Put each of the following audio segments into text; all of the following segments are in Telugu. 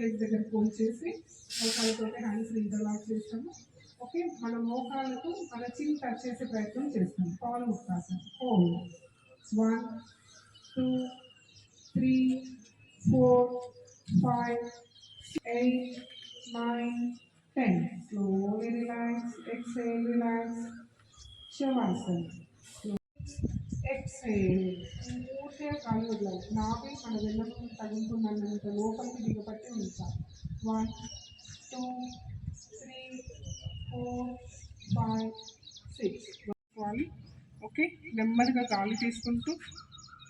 లెగ్ దగ్గర ఫోన్ చేసి మోకాళ్ళతో హ్యాండ్స్ ఇంటర్ లాక్ చేస్తాము. ఓకే మన మోకాళ్ళకు మన చిన్ టచ్ చేసే ప్రయత్నం చేస్తాం కాల్ ఉత్తాసం phone. One two three four five eight nine ten slowly relax exhale relax Shavasan exhale పూర్తిగా కాలు వదలాలి నాభి మన వెళ్ళకు తగులుతున్నంత లోపలికి దిగబట్టి ఉంచాలి one two three four five six వాళ్ళు ఓకే నెమ్మదిగా గాలి తీసుకుంటూ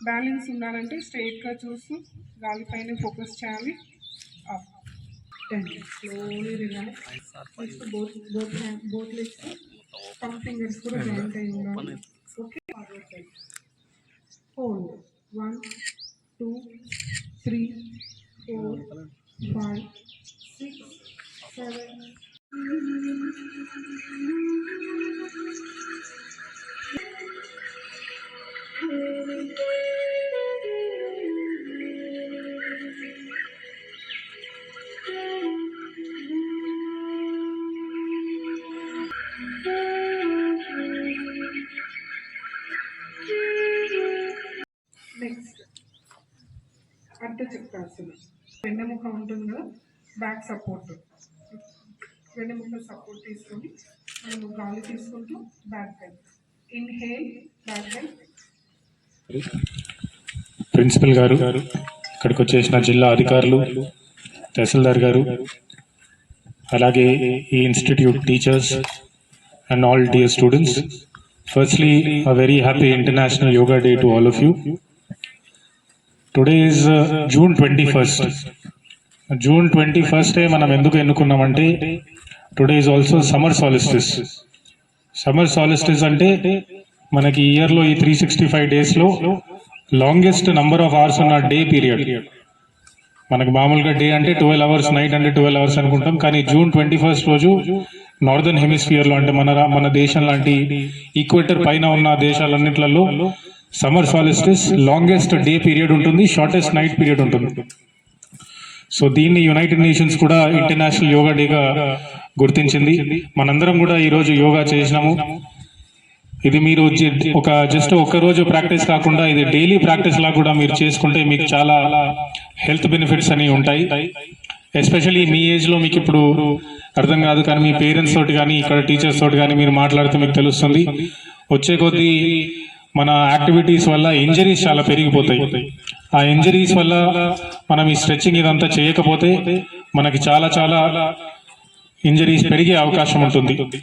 బ్యాలెన్స్ ఉండాలంటే స్ట్రైట్గా చూస్తూ గాలి పైన ఫోకస్ చేయాలి ten slowly relax both both hand both legs palm fingers కూడా జాయింట్ అయి ఉండాలి okay forward side hold one two three four five అంటే చక్రాసనం వెన్నెముక ఉంటుంది కదా బ్యాక్ సపోర్ట్. వెన్నెముక సపోర్ట్ తీసుకొని మనము గాలి తీసుకుంటూ back bend inhale back bend principal గారు ఇక్కడికి వచ్చేసిన జిల్లా అధికారులు తహసీల్దార్ గారు అలాగే ఈ institute teachers and all dear students. Firstly a very happy international yoga day to all of you today is June twenty first June twenty ఫస్టే మనం ఎందుకు ఎన్నుకున్నామంటే today is also summer solstice summer solstice అంటే మనకి ఇయర్లో ఈ త్రీ సిక్స్టీ ఫైవ్ డేస్లో లాంగెస్ట్ నంబర్ ఆఫ్ అవర్స్ ఉన్న డే పీరియడ్ మనకు మామూలుగా డే అంటే ట్వెల్వ్ అవర్స్ నైట్ అంటే ట్వెల్వ్ అవర్స్ అనుకుంటాం కానీ జూన్ ట్వంటీ ఫస్ట్ రోజు నార్దర్న్ హెమిస్ఫియర్లో అంటే మన రా- మన దేశం లాంటి ఈక్వేటర్ పైన ఉన్న దేశాలన్నిట్లలో summer solstice longest day period ఉంటుంది షార్టెస్ట్ నైట్ పీరియడ్ ఉంటుంది. సో దీన్ని యునైటెడ్ నేషన్స్ కూడా ఇంటర్నేషనల్ యోగా డేగా గుర్తించింది. మనందరం కూడా ఈరోజు యోగా చేసినాము. ఇది మీరు ఒక జస్ట్ ఒక్క రోజు ప్రాక్టీస్ కాకుండా ఇది డైలీ ప్రాక్టీస్ లా కూడా మీరు చేసుకుంటే మీకు చాలా హెల్త్ బెనిఫిట్స్ అని ఉంటాయి. ఎస్పెషల్లీ మీ ఏజ్లో మీకు ఇప్పుడు అర్థం కాదు కానీ మీ పేరెంట్స్ తోటి కానీ ఇక్కడ టీచర్స్ తోటి కానీ మీరు మాట్లాడితే మీకు తెలుస్తుంది. వచ్చే కొద్దీ మన యాక్టివిటీస్ వల్ల ఇంజరీస్ చాలా పెరిగిపోతాయి. ఆ ఇంజరీస్ వల్ల మనం ఈ స్ట్రెచ్చింగ్ ఇదంతా చేయకపోతే మనకి చాలా చాలా ఇంజరీస్ పెరిగే అవకాశం ఉంటుంది.